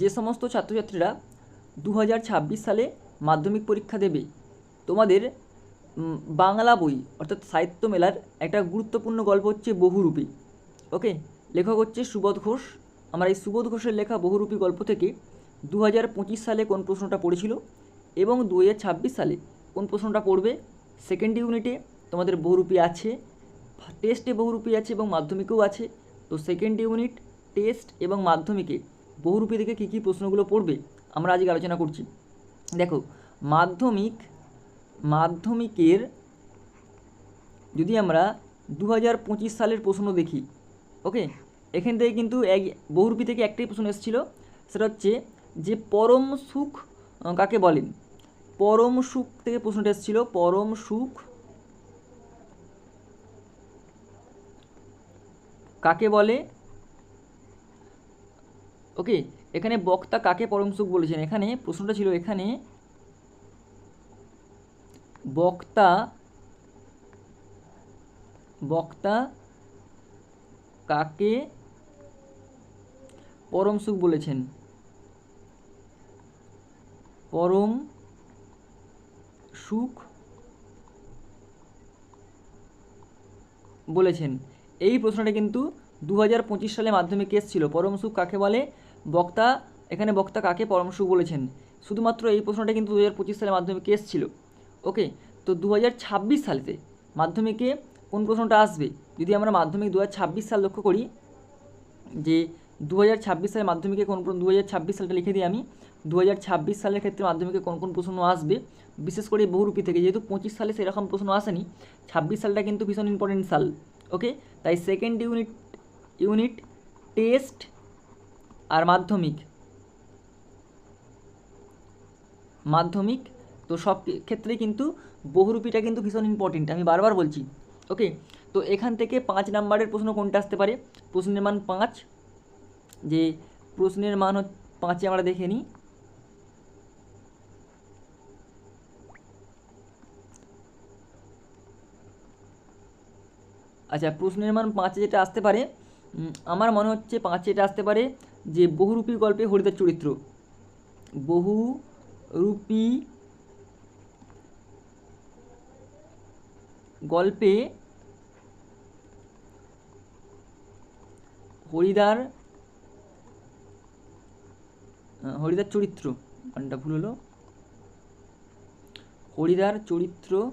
যে সমস্ত ছাত্রছাত্রীরা দু হাজার ছাব্বিশ সালে মাধ্যমিক পরীক্ষা দেবে, তোমাদের বাংলা বই, অর্থাৎ সাহিত্য মেলার একটা গুরুত্বপূর্ণ গল্প হচ্ছে বহুরূপী। ওকে লেখক হচ্ছে সুবোধ ঘোষ। আমার এই সুবোধ ঘোষের লেখা বহুরূপী গল্প থেকে দু হাজার পঁচিশ সালে কোন প্রশ্নটা পড়েছিল এবং দু হাজার ছাব্বিশ সালে কোন প্রশ্নটা পড়বে সেকেন্ড ইউনিটে তোমাদের বহুরূপী আছে টেস্টে বহুরূপী আছে এবং মাধ্যমিকেও আছে। তো সেকেন্ড ইউনিট টেস্ট এবং মাধ্যমিকে বহুরূপী থেকে কী কী প্রশ্নগুলো পড়বে, আমরা আজকে আলোচনা করছি। দেখো, মাধ্যমিক, মাধ্যমিকের যদি আমরা দু হাজার পঁচিশ সালের প্রশ্ন দেখি, ওকে? এখান থেকে কিন্তু এক বহুরূপী থেকে একটাই প্রশ্ন এসেছিল, সেটা হচ্ছে যে পরম সুখ কাকে বলেন পরম সুখ থেকে প্রশ্নটা এসেছিল, পরম সুখ কাকে বলে? ওকে, এখানে বক্তা কাকে পরম সুখ বলেছেন? এখানে প্রশ্নটা ছিল এখানে বক্তা বক্তা কাকে পরম সুখ বলেছেন? পরম সুখ বলেছেন। এই প্রশ্নটা কিন্তু দু হাজার পঁচিশ সালে মাধ্যমিক কেস ছিল। পরম সুখ কাকে বলে? বক্তা, এখানে বক্তা কাকে পরামর্শ বলেছেন? শুধুমাত্র এই প্রশ্নটা কিন্তু দু হাজার পঁচিশ সালে মাধ্যমিকে কেস ছিল। ওকে, তো দু হাজার ছাব্বিশ সালেতে মাধ্যমিকে কোন প্রশ্নটা আসবে? যদি আমরা মাধ্যমিক দু হাজার ছাব্বিশ সাল লক্ষ্য করি, যে দু সালে মাধ্যমিকে কোন কোন দু হাজার ছাব্বিশ সালটা লিখে দিই আমি। দু হাজার ছাব্বিশ সালের ক্ষেত্রে মাধ্যমিকে কোন কোন প্রশ্ন আসবে? বিশেষ করে বহুরূপী থেকে, যেহেতু পঁচিশ সালে সেরকম প্রশ্ন আসেনি, ছাব্বিশ সালটা কিন্তু ভীষণ ইম্পর্টেন্ট সাল। ওকে, তাই সেকেন্ড ইউনিট ইউনিট টেস্ট আর মাধ্যমিক। মাধ্যমিক, তো সব ক্ষেত্রেই কিন্তু বহুরূপীটা কিন্তু ভীষণ ইম্পর্টেন্ট আমি বারবার বলছি ওকে তো এখান থেকে পাঁচ নাম্বারের প্রশ্ন কোনটা আসতে পারে? প্রশ্নের মান পাঁচ, যে প্রশ্নের মান পাঁচে আমরা দেখে নিই। আচ্ছা প্রশ্নের মান পাঁচে যেটা আসতে পারে আমার মনে হচ্ছে পাঁচে এটা আসতে পারে যে বহুরূপী গল্পে হরিদার চরিত্র। বহুরূপী গল্পে হরিদার হরিদার চরিত্র। গানটা ভুল হলো। হরিদার চরিত্র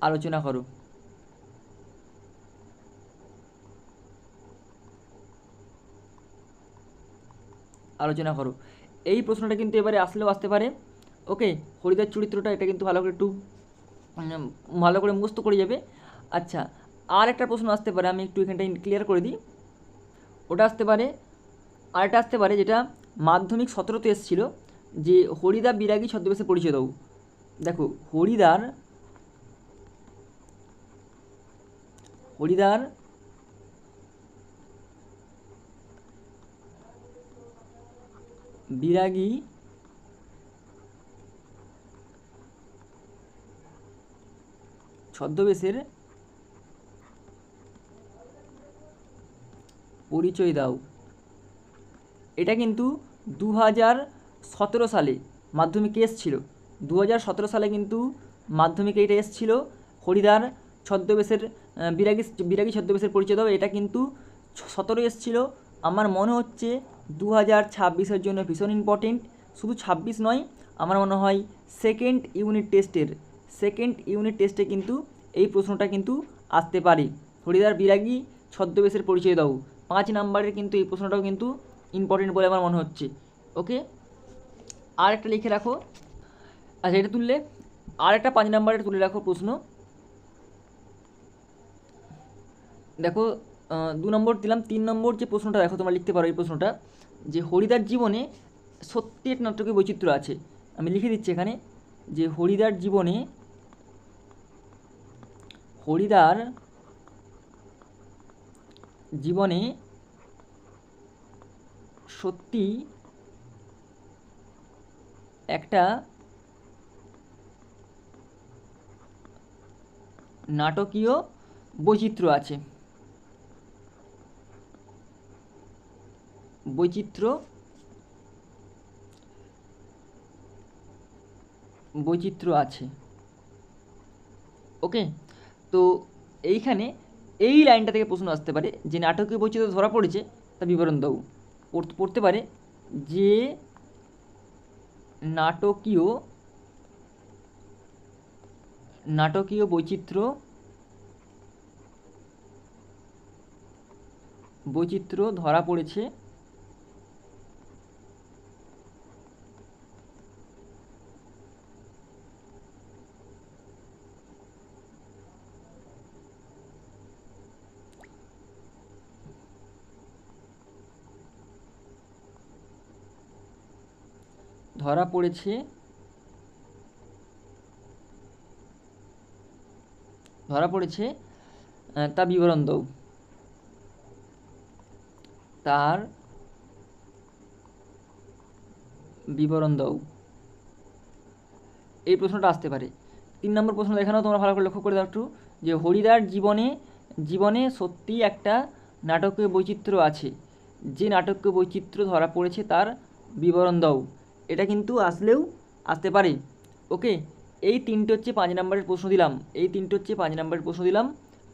আলোচনা করো। আলোচনা করো। এই প্রশ্নটা কিন্তু এবারে আসলেও আসতে পারে। ওকে, হরিদার চরিত্রটা এটা কিন্তু ভালো করে একটু ভালো করে মুখস্থ করে যাবে। আচ্ছা আর একটা প্রশ্ন আসতে পারে, আমি একটু এখানটা ক্লিয়ার করে দিই। ওটা আসতে পারে, আরেকটা আসতে পারে যেটা মাধ্যমিক সতেরোতে এসেছিল, যে হরিদা বিরাগী ছদ্মবেশে পরিচয় দাও দেখো, হরিদার হরিদার বিরাগী। ছদ্মবেশের পরিচয় দাও। এটা কিন্তু দু সতেরো সালে মাধ্যমিকে এসেছিল। দু সতেরো সালে কিন্তু মাধ্যমিকে এটা এসেছিল। হরিদার ছদ্মবেশের বিরাগী বিরাগী ছদ্মবেশের পরিচয় দাও। এটা কিন্তু সতেরো এসেছিল। আমার মনে হচ্ছে দু হাজার ছাব্বিশের জন্য ভীষণ ইম্পর্টেন্ট শুধু ছাব্বিশ নয়, আমার মনে হয় সেকেন্ড ইউনিট টেস্টের সেকেন্ড ইউনিট টেস্টে কিন্তু এই প্রশ্নটা কিন্তু আসতে পারে। হরিদার বিরাগী ছদ্মবেশের পরিচয় দাও। পাঁচ নাম্বারের কিন্তু এই প্রশ্নটাও কিন্তু ইম্পর্টেন্ট বলে আমার মনে হচ্ছে। ওকে আর একটা লিখে রাখো। আচ্ছা এটা তুললে। আর একটা পাঁচ নাম্বারের তুলে রাখো প্রশ্ন। দেখো দু নম্বর দিলাম, তিন নম্বর যে প্রশ্নটা, দেখো তোমরা লিখতে পারো এই প্রশ্নটা। যে হরিদার জীবনে সত্যি এক নাটকের বৈচিত্র্য আছে। আমি লিখে দিচ্ছি এখানে যে হরিদার জীবনে হরিদার জীবনে সত্যি একটা নাটকীয় বৈচিত্র্য আছে। বৈচিত্র্য বৈচিত্র্য আছে। ওকে তো এইখানে এই লাইনটা থেকে প্রশ্ন আসতে পারে যে নাটকীয় বৈচিত্র্য ধরা পড়েছে, তা বিবরণ দাও। পড়তে- পারে যে নাটকীয় নাটকীয় বৈচিত্র্য বৈচিত্র্য ধরা পড়েছে ধরা পড়েছে। ধরা পড়েছে তা বিবরণ দাও। তার বিবরণ দাও। এই প্রশ্নটা আসতে পারে। তিন নম্বর প্রশ্ন দেখানো, তোমরা ভালো করে লক্ষ্য করে দাও একটু, যে হরিদার জীবনে জীবনে সত্যি একটা নাটকীয় বৈচিত্র্য আছে। যে নাটকীয় বৈচিত্র্য ধরা পড়েছে, তার বিবরণ দাও। এটা কিন্তু আসলেও আসতে পারে। ওকে, এই তিনটে হচ্ছে পাঁচ নম্বরের প্রশ্ন দিলাম। এই তিনটে হচ্ছে পাঁচ নম্বরের প্রশ্ন দিলাম,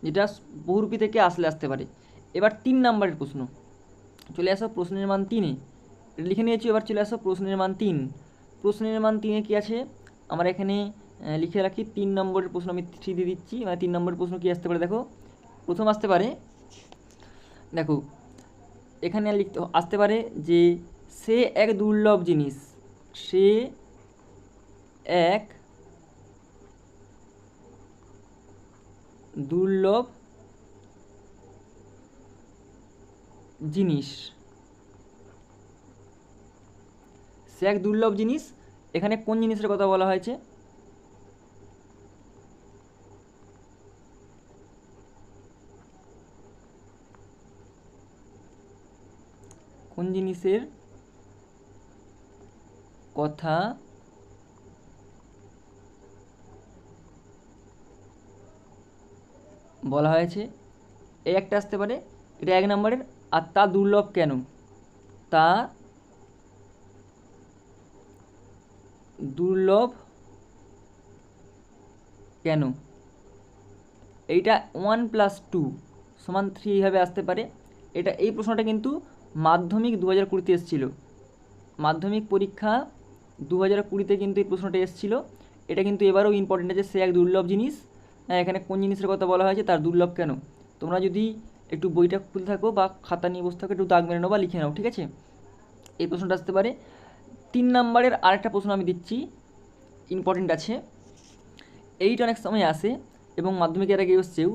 যেটা বহুরূপী থেকে আসলে আসতে পারে। এবার তিন নম্বরের প্রশ্ন। চলে আসো প্রশ্নের মান তিনে। এটা লিখে নিয়েছি, এবার চলে আসো প্রশ্নের মান তিন। প্রশ্নের মান তিনে কি আছে? আমার এখানে লিখে রাখি, তিন নম্বরের প্রশ্ন আমি থ্রি দিয়ে দিচ্ছি। মানে তিন নম্বরের প্রশ্ন কি আসতে পারে দেখো? প্রথম আসতে পারে, দেখো, এখানে লিখতে, আসতে পারে যে সে এক দুর্লভ জিনিস। সে এক দুর্লভ জিনিস। সে এক দুর্লভ জিনিস। এখানে কোন জিনিসের কথা বলা হয়েছে? কোন জিনিসের কথা বলা হয়েছে, এই একটা আসতে পারে, এটা এক নম্বরের, আর তা দুর্লভ কেন? তা দুর্লভ কেন? এইটা ওয়ান প্লাস টু সমান থ্রি এইভাবে আসতে পারে। এটা এই প্রশ্নটা কিন্তু মাধ্যমিক দু হাজার কুড়িতে এসেছিল। মাধ্যমিক পরীক্ষা দু হাজার কুড়িতে কিন্তু এই প্রশ্নটা এসেছিল। এটা কিন্তু এবারেও ইম্পর্টেন্ট আছে সে এক দুর্লভ জিনিস। হ্যাঁ, এখানে কোন জিনিসের কথা বলা হয়েছে তার দুর্লভ কেন? তোমরা যদি একটু বইটা খুলতে থাকো বা খাতা নিয়ে বসে থাকো একটু দাগ মেরে নাও বা লিখে নাও ঠিক আছে? এই প্রশ্নটা আসতে পারে। তিন নম্বরের আরেকটা প্রশ্ন আমি দিচ্ছি ইম্পর্টেন্ট আছে। এইটা অনেক সময় আসে এবং মাধ্যমিকের আগে এসছেও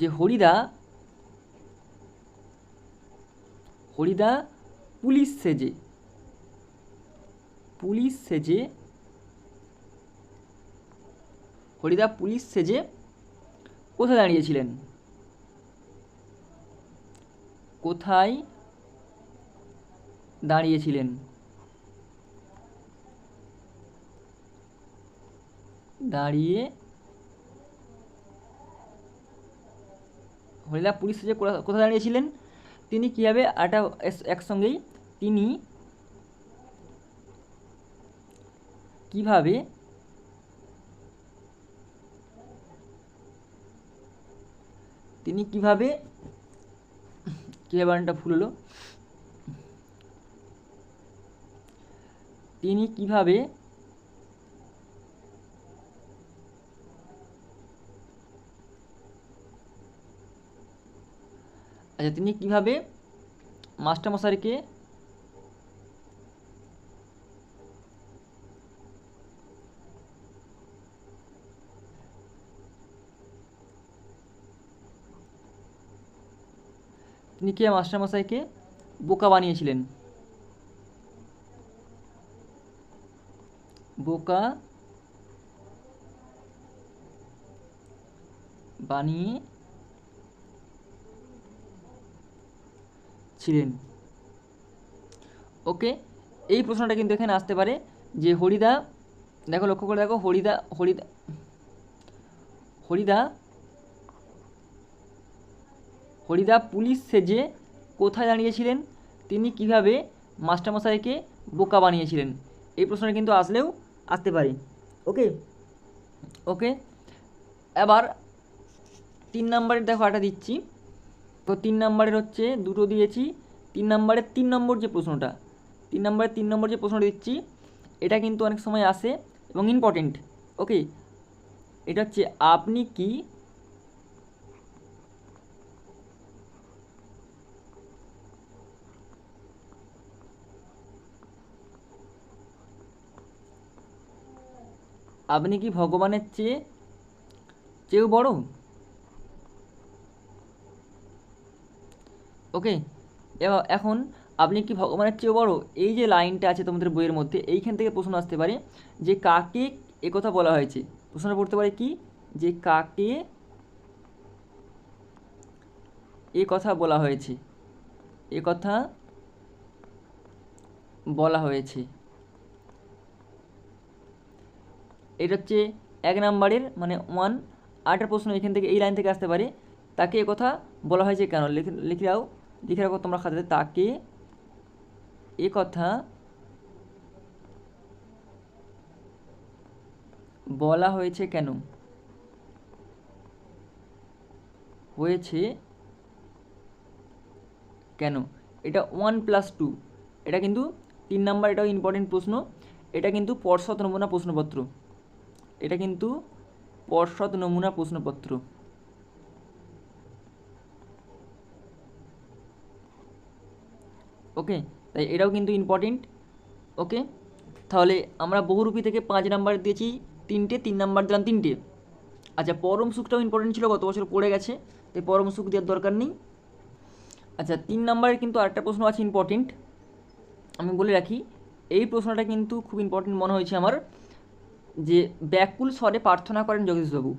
যে হরিদা হরিদা পুলিশ সেজে পুলিশ সেজে, হরিদা পুলিশ সেজে কোথায় দাঁড়িয়েছিলেন? কোথায় দাঁড়িয়েছিলেন? দাঁড়িয়ে হরিদা পুলিশ সেজে কোথা- কোথায় দাঁড়িয়েছিলেন? তিনি কীভাবে আটা একসঙ্গেই তিনি কীভাবে তিনি কীভাবে কীভাবে বানানটা ভুল হলো তিনি কীভাবে আচ্ছা তিনি কীভাবে মাস্টারমশাইকে তিনি কে মাস্টারমশাইকে বোকা বানিয়েছিলেন। বোকা বানিয়ে ছিলেন। ওকে, এই প্রশ্নটা কিন্তু এখানে আসতে পারে যে হরিদা, দেখো লক্ষ্য করে দেখো, হরিদা হরিদা হরিদা হরিদা পুলিশ সেজে কোথায় দাঁড়িয়েছিলেন? তিনি কীভাবে মাস্টারমশাইকে বোকা বানিয়েছিলেন? এই প্রশ্নটা কিন্তু আসলেও আসতে পারে। ওকে? ওকে? এবার তিন নাম্বারের দেখো একটা দিচ্ছি। তো তিন নাম্বারের হচ্ছে দুটো দিয়েছি। তিন নাম্বারের তিন নম্বর যে প্রশ্নটা, তিন নম্বরের তিন নম্বর যে প্রশ্নটা দিচ্ছি, এটা কিন্তু অনেক সময় আসে এবং ইম্পর্টেন্ট ওকে? এটা হচ্ছে, আপনি কি আপনি কি ভগবানের চেয়ে, চেয়েও বড়? ওকে এখন আপনি কি ভগবানের চেয়েও বড়? এই যে লাইনটা আছে তোমাদের বইয়ের মধ্যে, এইখান থেকে প্রশ্ন আসতে পারে যে কাকে একথা বলা হয়েছে। প্রশ্নটা পড়তে পারে কি? যে কাকে এ কথা বলা হয়েছে। এ কথা বলা হয়েছে। এটা হচ্ছে এক নাম্বারের মানে ওয়ান আটের প্রশ্ন এখান থেকে, এই লাইন থেকে আসতে পারে। তাকে কথা বলা হয়েছে কেন? লিখে রাও লিখে রাখো তোমরা খাতাতে। তাকে এ কথা বলা হয়েছে কেন? হয়েছে কেন? এটা ওয়ান প্লাস টু এটা কিন্তু তিন নাম্বার, এটাও ইম্পর্টেন্ট প্রশ্ন। এটা কিন্তু পর্ষদ নমুনা প্রশ্নপত্র। এটা কিন্তু পর্ষদ নমুনা প্রশ্নপত্র। ওকে, তাই এটাও কিন্তু ইম্পর্টেন্ট ওকে, তাহলে আমরা বহুরূপী থেকে পাঁচ নাম্বার দিয়েছি, তিনটে, তিন নাম্বার দিলাম তিনটে। আচ্ছা পরম সুখটাও ইম্পর্টেন্ট ছিল, গত বছর পড়ে গেছে, তাই পরম সুখ দেওয়ার দরকার নেই। আচ্ছা তিন নাম্বারের কিন্তু আরেকটা প্রশ্ন আছে ইম্পর্টেন্ট আমি বলে রাখি, এই প্রশ্নটা কিন্তু খুব ইম্পর্টেন্ট মনে হয়েছে আমার। যে ব্যাকুল স্বরে প্রার্থনা করেন জগদীশবাবু।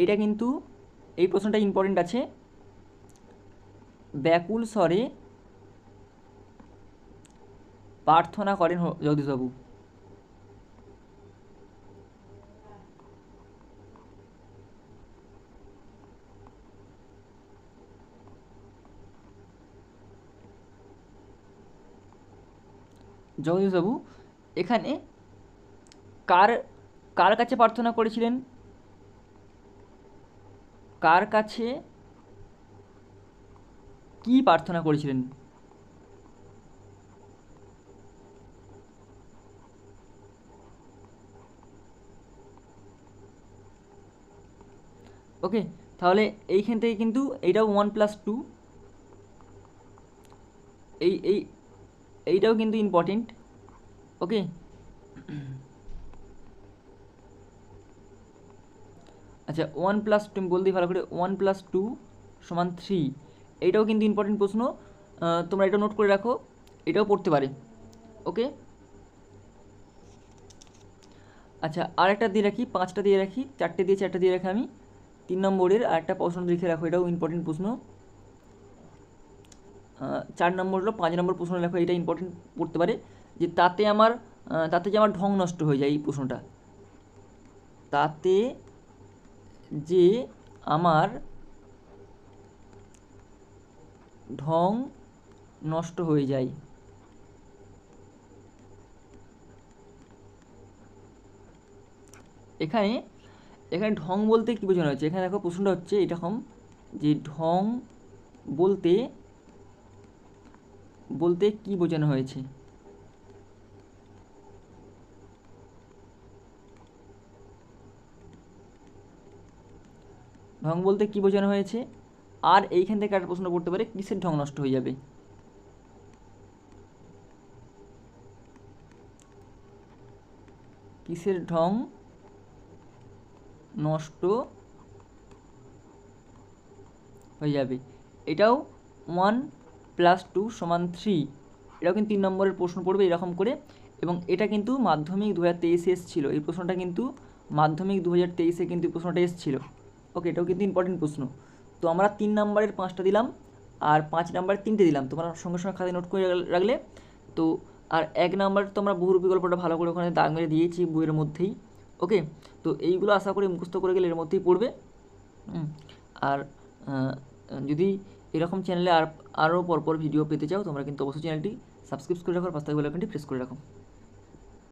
এইটা কিন্তু এই প্রশ্নটা ইম্পর্টেন্ট আছে। ব্যাকুল স্বরে প্রার্থনা করেন জগদীশবাবু। জগদীশবাবু, এখানে কার কার কাছে প্রার্থনা করেছিলেন? কার কাছে কি প্রার্থনা করেছিলেন? ওকে, তাহলে এইখান থেকে কিন্তু এইটাও ওয়ান প্লাস টু এই এই, এইটাও কিন্তু ইম্পর্টেন্ট ওকে? আচ্ছা ওয়ান প্লাস আমি বলতেই ভালো করে ওয়ান প্লাস টু সমান থ্রি এইটাও কিন্তু ইম্পর্টেন্ট প্রশ্ন। তোমরা এটা নোট করে রাখো, এটাও পড়তে পারে। ওকে আচ্ছা আর একটা দিয়ে রাখি, পাঁচটা দিয়ে রাখি, চারটে দিয়ে চারটে দিয়ে রাখি আমি। তিন নম্বরের আর একটা প্রশ্ন লিখে রাখো, এটাও ইম্পর্টেন্ট প্রশ্ন। চার নম্বর হলো পাঁচ নম্বর প্রশ্ন লেখো, এটা ইম্পর্টেন্ট পড়তে পারে। যে তাতে আমার তাতে যে আমার ঢং নষ্ট হয়ে যায় এই প্রশ্নটা। তাতে যে আমার ঢং নষ্ট হয়ে যায়। এখানে এখানে ঢং বলতে কী বোঝানো হচ্ছে? এখানে দেখো প্রশ্নটা হচ্ছে এরকম যে ঢং বলতে বলতে কি বোঝানো হয়েছে? ঢং বলতে কি বোঝানো হয়েছে? আর এইখান থেকে একটা প্রশ্ন করতে পারে, কিসের ঢং নষ্ট হয়ে যাবে? কিসের ঢং নষ্ট হয়ে যাবে? এটাও ওয়ান প্লাস টু সমান থ্রি। এটাও কিন্তু তিন নম্বরের প্রশ্ন পড়বে এরকম করে। এবং এটা কিন্তু মাধ্যমিক দু হাজার তেইশে এসেছিল। এই প্রশ্নটা কিন্তু মাধ্যমিক দু হাজার তেইশে কিন্তু প্রশ্নটা এসেছিল। ওকে এটাও কিন্তু ইম্পর্টেন্ট প্রশ্ন। তো আমরা তিন নম্বরের পাঁচটা দিলাম, আর পাঁচ নম্বরের তিনটে দিলাম। তোমরা সঙ্গে সঙ্গে খাতায় নোট করে রাখ- রাখলে। তো, আর এক নাম্বার তো আমরা বহুরূপী গল্পটা ভালো করে ওখানে দাগ মেরে দিয়েছি বইয়ের মধ্যেই। ওকে তো এইগুলো আশা করি মুখস্থ করে গেলে এর মধ্যেই পড়বে। আর যদি এরকম চ্যানেলে আর, আরও পরপর ভিডিও পেতে চাও, তোমরা কিন্তু অবশ্যই চ্যানেলটি সাবস্ক্রাইব করে রাখো, আর পাশে থাকা বেল প্রেস করে রাখো।